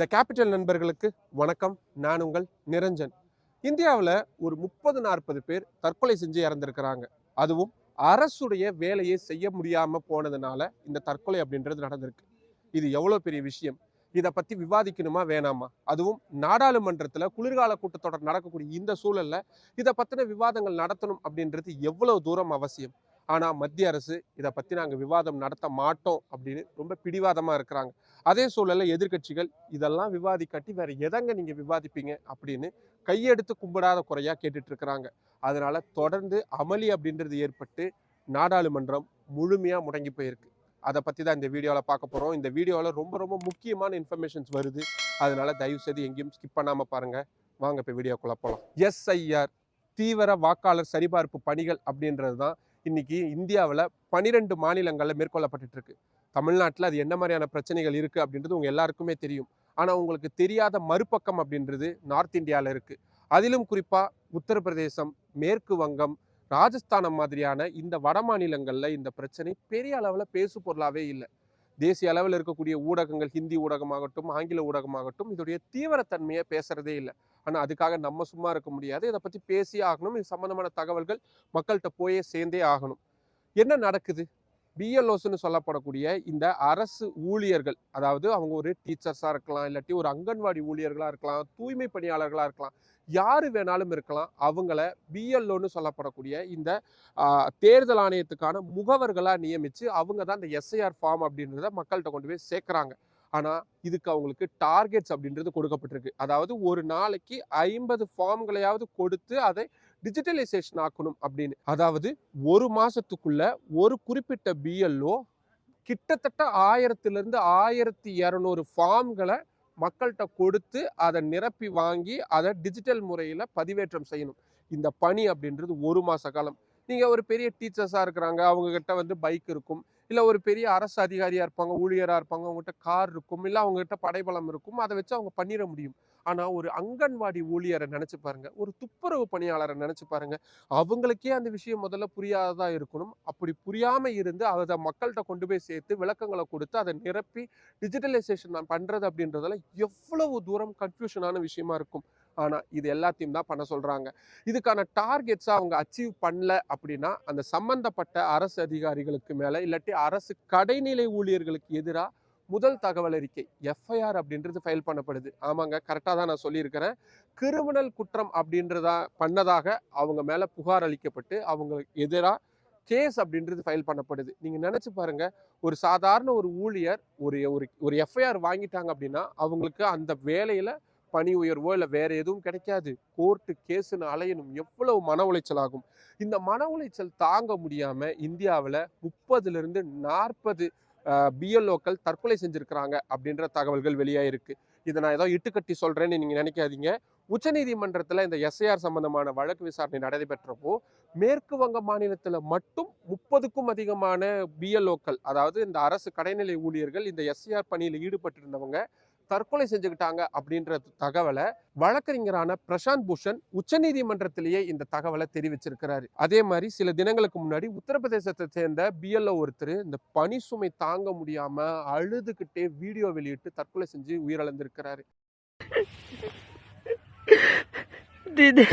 The capital நண்பர்களுக்கு வணக்கம். நான் உங்கள் நிரஞ்சன். இந்தியாவில் ஒரு முப்பது நாற்பது பேர் தற்கொலை செஞ்சு இறந்துருக்கிறாங்க. அதுவும் அரசுடைய வேலையை செய்ய முடியாமல் போனதுனால இந்த தற்கொலை அப்படின்றது நடந்திருக்கு. இது எவ்வளோ பெரிய விஷயம்? இதை பற்றி விவாதிக்கணுமா வேணாமா? அதுவும் நாடாளுமன்றத்தில் குளிர்கால கூட்டத்தொடர் நடக்கக்கூடிய இந்த சூழல்ல இதை பற்றின விவாதங்கள் நடத்தணும் அப்படின்றது எவ்வளவு தூரம் அவசியம்? ஆனால் மத்திய அரசு இதை பற்றி நாங்கள் விவாதம் நடத்த மாட்டோம் அப்படின்னு ரொம்ப பிடிவாதமாக இருக்கிறாங்க. அதே சூழலில் எதிர்க்கட்சிகள் இதெல்லாம் விவாதிக்காட்டி வேறு எதங்க நீங்கள் விவாதிப்பீங்க அப்படின்னு கையெடுத்து கும்பிடாத குறையாக கேட்டுட்ருக்கிறாங்க. இருக்கிறாங்க தொடர்ந்து அமளி அப்படின்றது ஏற்பட்டு நாடாளுமன்றம் முழுமையாக முடங்கி போயிருக்கு. அதை பற்றி தான் இந்த வீடியோவில் பார்க்க போகிறோம் இந்த வீடியோவில் ரொம்ப ரொம்ப முக்கியமான இன்ஃபர்மேஷன்ஸ் வருது. அதனால் தயவு செய்து எங்கேயும் ஸ்கிப் பண்ணாமல் பாருங்கள் வாங்க இப்போ வீடியோக்குள்ளே போகலாம் எஸ்ஐஆர் தீவிர வாக்காளர் சரிபார்ப்பு பணிகள் அப்படின்றது தான் இன்னைக்கு இந்தியாவில் பனிரெண்டு மாநிலங்களில் மேற்கொள்ளப்பட்டுட்டு இருக்கு தமிழ்நாட்டில் அது என்ன மாதிரியான பிரச்சனைகள் இருக்குது அப்படின்றது உங்கள் எல்லாருக்குமே தெரியும். ஆனால் உங்களுக்கு தெரியாத மறுபக்கம் அப்படின்றது நார்த் இந்தியாவில் இருக்குது அதிலும் குறிப்பாக உத்தரப்பிரதேசம் மேற்கு வங்கம் ராஜஸ்தானம் மாதிரியான இந்த வட மாநிலங்களில் இந்த பிரச்சனை பெரிய அளவில் பேசு பொருளாகவே இல்லை. தேசிய அளவில் இருக்கக்கூடிய ஊடகங்கள் ஹிந்தி ஊடகமாகட்டும் ஆங்கில ஊடகமாகட்டும் இதோடைய தீவிரத்தன்மையை பேசுறதே இல்லை. ஆனால் அதுக்காக நம்ம சும்மா இருக்க முடியாது. இதை பற்றி பேசியே ஆகணும். இது சம்மந்தமான தகவல்கள் மக்கள்கிட்ட போயே சேர்ந்தே ஆகணும். என்ன நடக்குது? பிஎல்ஓஸ்னு சொல்லப்படக்கூடிய இந்த அரசு ஊழியர்கள் அதாவது அவங்க ஒரு டீச்சர்ஸாக இருக்கலாம் இல்லாட்டி ஒரு அங்கன்வாடி ஊழியர்களாக இருக்கலாம் தூய்மை பணியாளர்களாக இருக்கலாம் யார் வேணாலும் இருக்கலாம். அவங்கள பிஎல்ஓன்னு சொல்லப்படக்கூடிய இந்த தேர்தல் ஆணையத்துக்கான முகவர்களாக நியமித்து அவங்க தான் இந்த எஸ்ஐஆர் ஃபார்ம் அப்படின்றத மக்கள்கிட்ட கொண்டு போய் சேர்க்குறாங்க. ஆனால் இதுக்கு அவங்களுக்கு டார்கெட்ஸ் அப்படின்றது கொடுக்கப்பட்டிருக்கு. அதாவது ஒரு நாளைக்கு ஐம்பது ஃபார்ம்களையாவது கொடுத்து அதை டிஜிட்டலைசேஷன் ஆக்கணும் அப்படின்னு. அதாவது ஒரு மாதத்துக்குள்ள ஒரு குறிப்பிட்ட பிஎல்ஓ கிட்டத்தட்ட ஆயிரத்திலிருந்து ஆயிரத்தி இரநூறு ஃபார்ம்களை மக்கள்கிட்ட கொடுத்து அதை நிரப்பி வாங்கி அதை டிஜிட்டல் முறையில் பதிவேற்றம் செய்யணும். இந்த பணி அப்படின்றது ஒரு மாத காலம். நீங்கள் ஒரு பெரிய டீச்சர்ஸாக இருக்கிறாங்க அவங்கக்கிட்ட வந்து பைக் இருக்கும். இல்லை ஒரு பெரிய அரசு அதிகாரியாக இருப்பாங்க ஊழியராக இருப்பாங்க அவங்ககிட்ட கார் இருக்கும். இல்லை அவங்ககிட்ட படைபலம் இருக்கும். அதை வச்சு அவங்க பண்ணிட முடியும். ஆனால் ஒரு அங்கன்வாடி ஊழியரை நினச்சி பாருங்கள் ஒரு துப்புரவு பணியாளரை நினச்சி பாருங்கள் அவங்களுக்கே அந்த விஷயம் முதல்ல புரியாததாக இருக்கணும். அப்படி புரியாமல் இருந்து அதை மக்கள்கிட்ட கொண்டு போய் சேர்த்து விளக்கங்களை கொடுத்து அதை நிரப்பி டிஜிட்டலைசேஷன் நான் பண்ணுறது அப்படின்றதால எவ்வளவு தூரம் கன்ஃபியூஷனான விஷயமா இருக்கும். ஆனால் இது எல்லாத்தையும் தான் பண்ண சொல்கிறாங்க இதுக்கான டார்கெட்ஸை அவங்க அச்சீவ் பண்ணல அப்படின்னா அந்த சம்மந்தப்பட்ட அரசு அதிகாரிகளுக்கு மேலே இல்லாட்டி அரசு கடைநிலை ஊழியர்களுக்கு எதிராக முதல் தகவல் அறிக்கை எஃப்ஐஆர் அப்படின்றது ஃபைல் பண்ணப்படுது. ஆமாங்க கரெக்டாக தான் நான் சொல்லியிருக்கிறேன். கிரிமினல் குற்றம் அப்படின்றதா பண்ணதாக அவங்க மேலே புகார் அளிக்கப்பட்டு அவங்களுக்கு எதிராக கேஸ் அப்படின்றது ஃபைல் பண்ணப்படுது. நீங்கள் நினச்சி பாருங்கள் ஒரு சாதாரண ஒரு ஊழியர் ஒரு ஒரு ஒரு எஃப்ஐஆர் வாங்கிட்டாங்க அப்படின்னா அவங்களுக்கு அந்த வேலையில் பணி உயர்வோ இல்லை வேறு எதுவும் கிடைக்காது. கோர்ட்டு கேஸுன்னு அலையணும். எவ்வளவு மன உளைச்சல் ஆகும் இந்த மன உளைச்சல் தாங்க முடியாமல் இந்தியாவில் முப்பதுலேருந்து நாற்பது பிஎல்ஓக்கள் தற்கொலை செஞ்சுருக்கிறாங்க அப்படின்ற தகவல்கள் வெளியாயிருக்கு இதை நான் ஏதோ இட்டுக்கட்டி சொல்கிறேன்னு நீங்கள் நினைக்காதீங்க. உச்சநீதிமன்றத்தில் இந்த எஸ்ஐஆர் சம்பந்தமான வழக்கு விசாரணை நடைபெற்றப்போ மேற்கு வங்க மாநிலத்தில் மட்டும் முப்பதுக்கும் அதிகமான பிஎல்ஓக்கள் அதாவது இந்த அரசு கடைநிலை ஊழியர்கள் இந்த எஸ்ஐஆர் பணியில் ஈடுபட்டிருந்தவங்க தற்கொலை செஞ்சுக்கிட்டாங்க அப்படின்ற தகவலை வழக்கறிஞரான பிரசாந்த் பூஷன் உச்சநீதிமன்றத்திலேயே இந்த தகவலை தெரிவிச்சிருக்கிறாரு. அதே மாதிரி சில தினங்களுக்கு முன்னாடி உத்தரப்பிரதேசத்தை சேர்ந்த பிஎல்ல ஒருத்தர் இந்த பனி சுமை தாங்க முடியாம அழுதுகிட்டே வீடியோ வெளியிட்டு தற்கொலை செஞ்சு உயிரிழந்திருக்கிறாரு. Did it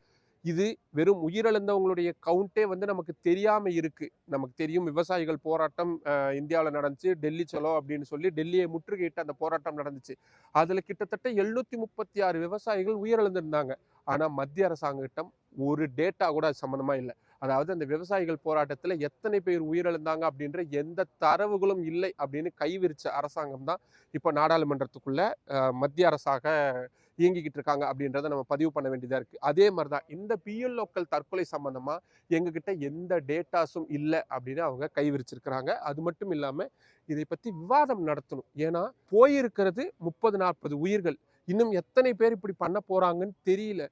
இது வெறும் உயிரிழந்தவங்களுடைய கவுண்டே வந்து நமக்கு தெரியாமல் இருக்குது நமக்கு தெரியும் விவசாயிகள் போராட்டம் இந்தியாவில் நடந்துச்சு டெல்லி செலோ அப்படின்னு சொல்லி டெல்லியை முற்றுகையிட்டு அந்த போராட்டம் நடந்துச்சு. அதில் கிட்டத்தட்ட எழுநூற்றி முப்பத்தி ஆறு விவசாயிகள் உயிரிழந்திருந்தாங்க. ஆனால் மத்திய அரசாங்கிட்டம் ஒரு டேட்டா கூட அது சம்மந்தமாக இல்லை. அதாவது அந்த விவசாயிகள் போராட்டத்தில் எத்தனை பேர் உயிரிழந்தாங்க அப்படின்ற எந்த தரவுகளும் இல்லை அப்படின்னு கைவிரிச்ச அரசாங்கம் தான் இப்போ நாடாளுமன்றத்துக்குள்ளே மத்திய அரசாக இயங்கிக்கிட்டு இருக்காங்க அப்படின்றத நம்ம பதிவு பண்ண வேண்டியதாக இருக்குது அதே மாதிரி தான் இந்த பிஎல்ஓக்கள் தற்கொலை சம்மந்தமாக எங்ககிட்ட எந்த டேட்டாஸும் இல்லை அப்படின்னு அவங்க கைவிரிச்சிருக்கிறாங்க. அது மட்டும் இல்லாமல் இதை பற்றி விவாதம் நடத்தணும். ஏன்னா போயிருக்கிறது முப்பது நாற்பது உயிர்கள். இன்னும் எத்தனை பேர் இப்படி பண்ண போகிறாங்கன்னு தெரியல.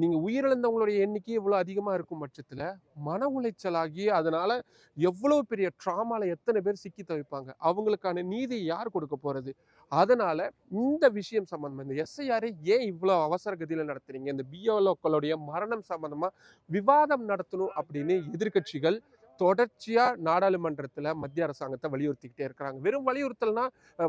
நீங்கள் உயிரிழந்தவங்களுடைய எண்ணிக்கை இவ்வளோ அதிகமாக இருக்கும் பட்சத்தில் மன உளைச்சலாகி அதனால் எவ்வளோ பெரிய ட்ராமாவில் எத்தனை பேர் சிக்கி தவிப்பாங்க? அவங்களுக்கான நீதி யார் கொடுக்க போகிறது அதனால் இந்த விஷயம் சம்மந்தமாக இந்த எஸ்ஐஆரை ஏன் இவ்வளோ அவசர கதியில் நடத்துறீங்க? இந்த பிஓலோக்களுடைய மரணம் சம்மந்தமாக விவாதம் நடத்தணும் அப்படின்னு எதிர்க்கட்சிகள் தொடர்ச்சியாக நாடாளுமன்றத்தில் மத்திய அரசாங்கத்தை வலியுறுத்திக்கிட்டே இருக்கிறாங்க. வெறும் வலியுறுத்தல்னா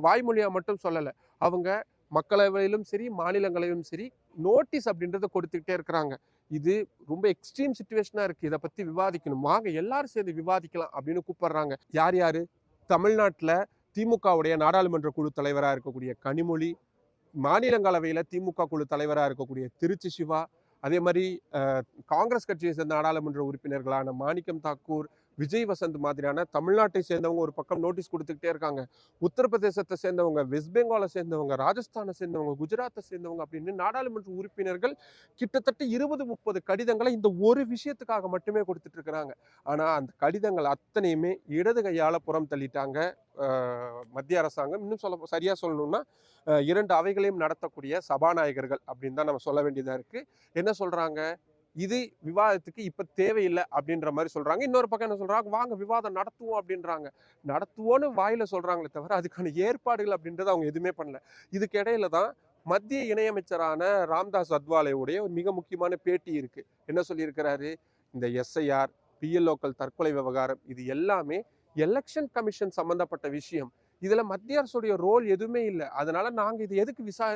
வாய்மொழியாக மட்டும் சொல்லலை. அவங்க மக்களவையிலும் சரி மாநிலங்களையும் சரி நோட்டீஸ் அப்படின்றத கொடுத்துக்கிட்டே இருக்கிறாங்க. இது ரொம்ப எக்ஸ்ட்ரீம் சுச்சுவேஷனாக இருக்குது இதை பற்றி விவாதிக்கணும். வாங்க எல்லாரும் சேர்ந்து விவாதிக்கலாம் அப்படின்னு கூப்பிடுறாங்க. யார் யார்? தமிழ்நாட்டில் திமுகவுடைய நாடாளுமன்ற குழு தலைவராக இருக்கக்கூடிய கனிமொழி மாநிலங்களவையில் திமுக குழு தலைவராக இருக்கக்கூடிய திருச்சி சிவா அதே மாதிரி காங்கிரஸ் கட்சியை சேர்ந்த நாடாளுமன்ற உறுப்பினர்களான மாணிக்கம் தாக்கூர் விஜய் வசந்த் மாதிரியான தமிழ்நாட்டை சேர்ந்தவங்க ஒரு பக்கம் நோட்டீஸ் கொடுத்துக்கிட்டே இருக்காங்க. உத்தரப்பிரதேசத்தை சேர்ந்தவங்க வெஸ்ட் பெங்காலை சேர்ந்தவங்க ராஜஸ்தானை சேர்ந்தவங்க குஜராத்தை சேர்ந்தவங்க அப்படின்னு நாடாளுமன்ற உறுப்பினர்கள் கிட்டத்தட்ட இருபது முப்பது கடிதங்களை இந்த ஒரு விஷயத்துக்காக மட்டுமே கொடுத்துட்டு இருக்கிறாங்க. ஆனால் அந்த கடிதங்கள் அத்தனையுமே இடது கையால் புறம் தள்ளிட்டாங்க. மத்திய அரசாங்கம். இன்னும் சொல்ல சரியாக சொல்லணும்னா இரண்டு அவைகளையும் நடத்தக்கூடிய சபாநாயகர்கள் அப்படின்னு தான் நம்ம சொல்ல வேண்டியதாக இருக்குது என்ன சொல்கிறாங்க இது விவாதத்துக்கு இப்போ தேவையில்லை அப்படின்ற மாதிரி சொல்கிறாங்க இன்னொரு பக்கம் என்ன சொல்கிறாங்க வாங்க விவாதம் நடத்துவோம் அப்படின்றாங்க. நடத்துவோன்னு வாயில் சொல்கிறாங்களே தவிர அதுக்கான ஏற்பாடுகள் அப்படின்றத அவங்க எதுவுமே பண்ணல. இதுக்கிடையில தான் மத்திய இணையமைச்சரான ராம்தாஸ் அத்வாலேவுடைய ஒரு மிக முக்கியமான பேட்டி இருக்குது என்ன சொல்லியிருக்கிறாரு? இந்த எஸ்ஐஆர் பிஎல்ஓக்கள் தற்கொலை விவகாரம் இது எல்லாமே எலெக்ஷன் கமிஷன் சம்மந்தப்பட்ட விஷயம். இதுல மத்திய அரசுடைய ரோல் எதுவுமே இல்லை. அதனால நாங்க இது எதுக்கு விசா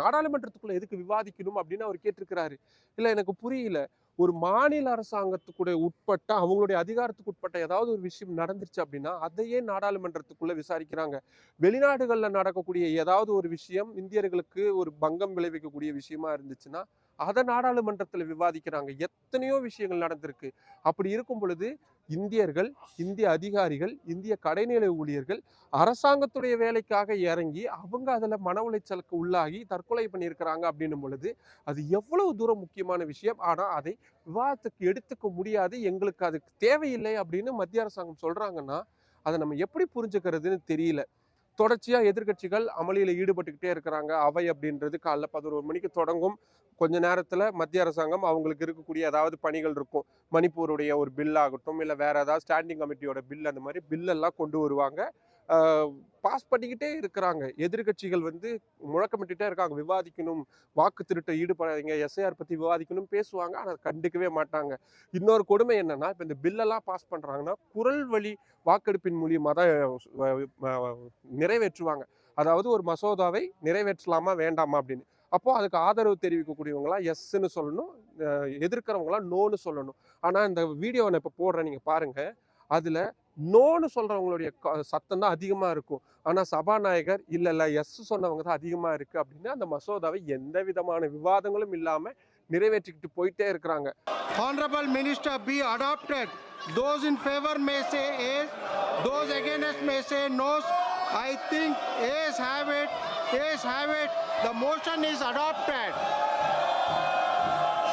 நாடாளுமன்றத்துக்குள்ளே நாடாளுமன்றத்துக்குள்ள எதுக்கு விவாதிக்கணும் அப்படின்னு அவர் கேட்டிருக்கிறாரு. இல்லை எனக்கு புரியல. ஒரு மாநில அரசாங்கத்துக்குடைய உட்பட்ட அவங்களுடைய அதிகாரத்துக்கு உட்பட்ட ஏதாவது ஒரு விஷயம் நடந்துருச்சு அப்படின்னா அதையே நாடாளுமன்றத்துக்குள்ள விசாரிக்கிறாங்க. வெளிநாடுகளில் நடக்கக்கூடிய ஏதாவது ஒரு விஷயம் இந்தியர்களுக்கு ஒரு பங்கம் விளைவிக்கக்கூடிய விஷயமா இருந்துச்சுன்னா அதை நாடாளுமன்றத்தில் விவாதிக்கிறாங்க. எத்தனையோ விஷயங்கள் நடந்திருக்கு. அப்படி இருக்கும் பொழுது இந்தியர்கள் இந்திய அதிகாரிகள் இந்திய கடைநிலை ஊழியர்கள் அரசாங்கத்துடைய வேலைக்காக இறங்கி அவங்க அதில் மன உளைச்சலுக்கு உள்ளாகி தற்கொலை பண்ணியிருக்கிறாங்க அப்படின்னும் பொழுது அது எவ்வளவு தூரம் முக்கியமான விஷயம். ஆனால் அதை விவாதத்துக்கு எடுத்துக்க முடியாது. எங்களுக்கு அதுக்கு தேவையில்லை அப்படின்னு மத்திய அரசாங்கம் சொல்கிறாங்கன்னா அதை நம்ம எப்படி புரிஞ்சுக்கிறதுன்னு தெரியல. தொடர்ச்சியாக எதிர்க்கட்சிகள் அமளியில் ஈடுபட்டுக்கிட்டே இருக்கிறாங்க. அவை அப்படின்றது காலைல பதினோரு மணிக்கு தொடங்கும். கொஞ்ச நேரத்தில் மத்திய அரசாங்கம் அவங்களுக்கு இருக்கக்கூடிய ஏதாவது பணிகள் இருக்கும். மணிப்பூருடைய ஒரு பில் ஆகட்டும் இல்லை வேறு ஏதாவது ஸ்டாண்டிங் கமிட்டியோட பில் அந்த மாதிரி பில்லெல்லாம் கொண்டு வருவாங்க. பாஸ் பண்ணிக்கிட்டே இருக்கிறாங்க. எதிர்க்கட்சிகள் வந்து முழக்கமிட்டுட்டே இருக்காங்க. விவாதிக்கணும் வாக்கு திருட்டை ஈடுபடாதீங்க எஸ்ஐஆர் பற்றி விவாதிக்கணும் பேசுவாங்க. ஆனால் அதை கண்டுக்கவே மாட்டாங்க. இன்னொரு கொடுமை என்னன்னா இப்போ இந்த பில்லெல்லாம் பாஸ் பண்ணுறாங்கன்னா குரல் வழி வாக்கெடுப்பின் மூலியமாக தான் நிறைவேற்றுவாங்க. அதாவது ஒரு மசோதாவை நிறைவேற்றலாமா வேண்டாமா அப்படின்னு. அப்போது அதுக்கு ஆதரவு தெரிவிக்கக்கூடியவங்களாம் எஸ்ன்னு சொல்லணும். எதிர்க்கிறவங்களாம் எதிர்க்கிறவங்களா நோன்னு சொல்லணும். ஆனால் இந்த வீடியோ நான் இப்போ போடுறேன். நீங்கள் பாருங்கள் அதில் நோன்னு சொல்றவங்களுடைய க- சத்தம் தான் அதிகமா இருக்கும் ஆனா சபாநாயகர் இல்ல இல்ல எஸ் சொன்னவங்க தான் அதிகமா இருக்கு அப்படின்னு அந்த மசோதாவை எந்த விதமான விவாதங்களும் இல்லாம நிறைவேற்றிக்கிட்டு போயிட்டே இருக்கிறாங்க Honorable Minister be adopted. Those in favor may say yes, those against may say no. I think yes have it, yes have it. The motion is adopted.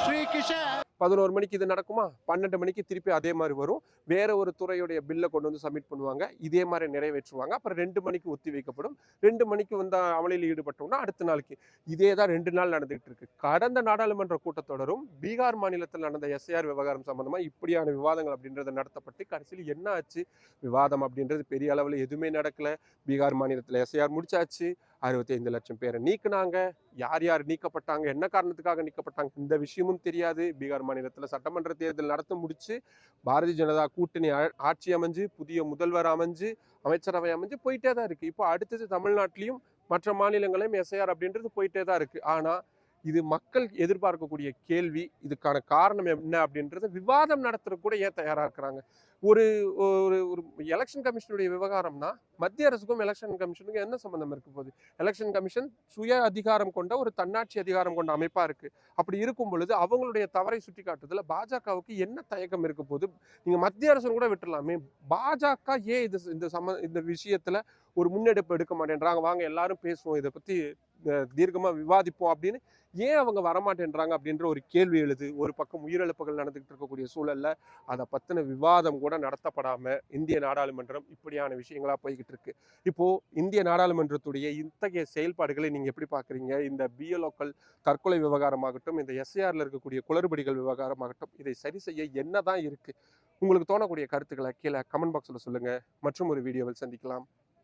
Sri Kishan. பதினோரு மணிக்கு இது நடக்குமா? பன்னெண்டு மணிக்கு திருப்பி அதே மாதிரி வரும். வேற ஒரு துறையுடைய பில்லை கொண்டு வந்து சப்மிட் பண்ணுவாங்க. இதே மாதிரி நிறைவேற்றுவாங்க. அப்புறம் ரெண்டு மணிக்கு ஒத்தி வைக்கப்படும். ரெண்டு மணிக்கு வந்து அமளியில் ஈடுபட்டோம்னா அடுத்த நாளைக்கு. இதே தான் ரெண்டு நாள் நடந்துகிட்டு இருக்கு. கடந்த நாடாளுமன்ற கூட்டத்தொடரும் பீகார் மாநிலத்தில் நடந்த எஸ்ஐஆர் விவகாரம் சம்பந்தமா இப்படியான விவாதங்கள் அப்படின்றது நடத்தப்பட்டு கடைசியில் என்ன ஆச்சு? விவாதம் அப்படின்றது பெரிய அளவில் எதுவுமே நடக்கல. பீகார் மாநிலத்தில் எஸ்ஐஆர் முடிச்சாச்சு. அறுபத்தைந்து லட்சம் பேரை நீக்கினாங்க. யார் யார் நீக்கப்பட்டாங்க? என்ன காரணத்துக்காக நீக்கப்பட்டாங்க? இந்த விஷயமும் தெரியாது. பீகார் மாநிலத்தில் சட்டமன்ற தேர்தல் நடத்த முடிச்சு பாரதிய ஜனதா கூட்டணி ஆட்சி அமைஞ்சு புதிய முதல்வர் அமைஞ்சு அமைச்சரவை அமைஞ்சு போயிட்டே தான் இருக்குது இப்போ அடுத்தது தமிழ்நாட்டிலையும் மற்ற மாநிலங்களையும் எஸ்ஐஆர் அப்படின்றது போயிட்டே தான் இருக்குது ஆனால் இது மக்கள் எதிர்பார்க்கக்கூடிய கேள்வி இதுக்கான காரணம் என்ன அப்படின்றத விவாதம் நடத்துறது கூட ஏன் தயாராக இருக்கிறாங்க? ஒரு ஒரு ஒரு எலெக்ஷன் கமிஷனுடைய விவகாரம்னா மத்திய அரசுக்கும் எலெக்ஷன் கமிஷனுக்கும் என்ன சம்பந்தம் இருக்க போகுது? எலெக்ஷன் கமிஷன் சுய அதிகாரம் கொண்ட ஒரு தன்னாட்சி அதிகாரம் கொண்ட அமைப்பாக இருக்குது அப்படி இருக்கும் பொழுது அவங்களுடைய தவறை சுட்டி காட்டுறதுல பாஜகவுக்கு என்ன தயக்கம் இருக்க போகுது? நீங்கள் மத்திய அரசு கூட விட்டுறலாமே. பாஜக ஏன் இது இந்த சம்ம இந்த விஷயத்தில் ஒரு முன்னெடுப்பு எடுக்க மாட்டேன்றாங்க? வாங்க எல்லாரும் பேசுவோம். இதை பற்றி தீர்க்கமாக விவாதிப்போம் அப்படின்னு ஏன் அவங்க வரமாட்டேன்றாங்க அப்படின்ற ஒரு கேள்வி எழுது. ஒரு பக்கம் உயிரிழப்புகள் நடந்துகிட்டு இருக்கக்கூடிய சூழல்ல அதை பற்றின விவாதம் கூட நடத்தப்படாமல் இந்திய நாடாளுமன்றம் இப்படியான விஷயங்களாக போய்கிட்டு இருக்கு. இப்போது இந்திய நாடாளுமன்றத்துடைய இத்தகைய செயல்பாடுகளை நீங்கள் எப்படி பார்க்குறீங்க இந்த பிஎல்ஓக்கள் தற்கொலை விவகாரமாகட்டும் இந்த எஸ்ஏஆரில் இருக்கக்கூடிய குளறுபடிகள் விவகாரமாகட்டும் இதை சரி செய்ய என்னதான் இருக்குது உங்களுக்கு தோணக்கூடிய கருத்துக்களை கீழே கமெண்ட் பாக்ஸில் சொல்லுங்கள் மற்றும் ஒரு வீடியோவில் சந்திக்கலாம்.